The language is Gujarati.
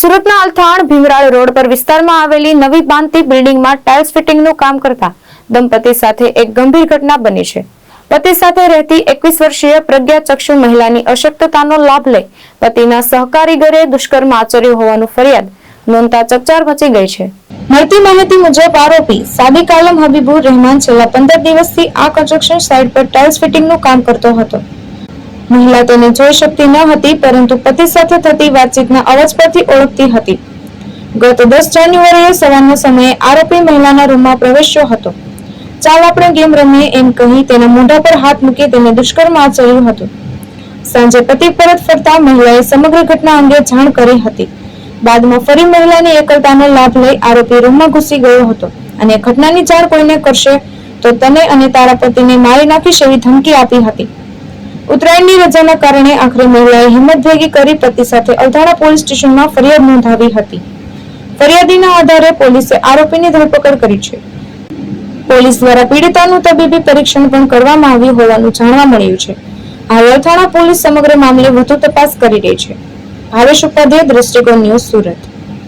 સુરતના અલથાણ ભીમરાળ રોડ પર વિસ્તારમાં આવેલી નવી બાંધતી બિલ્ડિંગમાં ટાઇલ્સ ફિટિંગનું કામ કરતા દંપતી સાથે એક ગંભીર ઘટના બની છે. પતિ સાથે રહેતી એકવીસ વર્ષીય પ્રજ્ઞા ચક્ષુ મહિલાની અશક્તતાનો લાભ લઈ પતિના સહકારીગરે દુષ્કર્મ આચર્યું હોવાનું ફરિયાદ નોંધતા ચકચાર મચી ગઈ છે. મળતી માહિતી મુજબ આરોપી સાબિક આલમ હબીબુર રહેમાન છેલ્લા પંદર દિવસથી આ કન્સ્ટ્રક્શન સાઇટ પર ટાઇલ્સ ફિટિંગનું કામ કરતો હતો. મહિલા તેને જોઈ શકતી ન હતી, પરંતુ પતિ સાથે થતી વાતચીતના અવાજ પરથી ઓળખતી હતી. ગત દસ જાન્યુઆરીએ સવારના સમયે આરોપી મહિલાના રૂમમાં પ્રવેશ્યો હતો. ચાલ આપણે ગેમ રમીએ એમ કહી તેના મોઢા પર હાથ મૂકી તેને દુષ્કર્મ આચર્યું હતું. સાંજે પતિ પરત ફરતા મહિલાએ સમગ્ર ઘટના અંગે જાણ કરી હતી. બાદમાં ફરી મહિલાની એકલતાનો લાભ લઈ આરોપી રૂમમાં ઘૂસી ગયો હતો અને ઘટનાની જાણ કોઈને કરશે તો તને અને તારા પતિને મારી નાખીશ એવી ધમકી આપી હતી. ઉત્તરાયણની રજાના કારણે આખરે મહિલાએ હિંમત ભેગી કરી પતિ સાથે અલધાણા પોલીસ સ્ટેશનમાં ફરિયાદ નોંધાવી હતી. ફરિયાદીના આધારે પોલીસે આરોપીની ધરપકડ કરી છે. પોલીસ દ્વારા પીડિતાનું તબીબી પરીક્ષણ પણ કરવામાં આવ્યું હોવાનું જાણવા મળ્યું છે. હાલ અલથાણા પોલીસ સમગ્ર મામલે વધુ તપાસ કરી રહી છે. ભાવેશ ઉપાધ્યાય, દ્રષ્ટિકોણ ન્યૂઝ સુરત.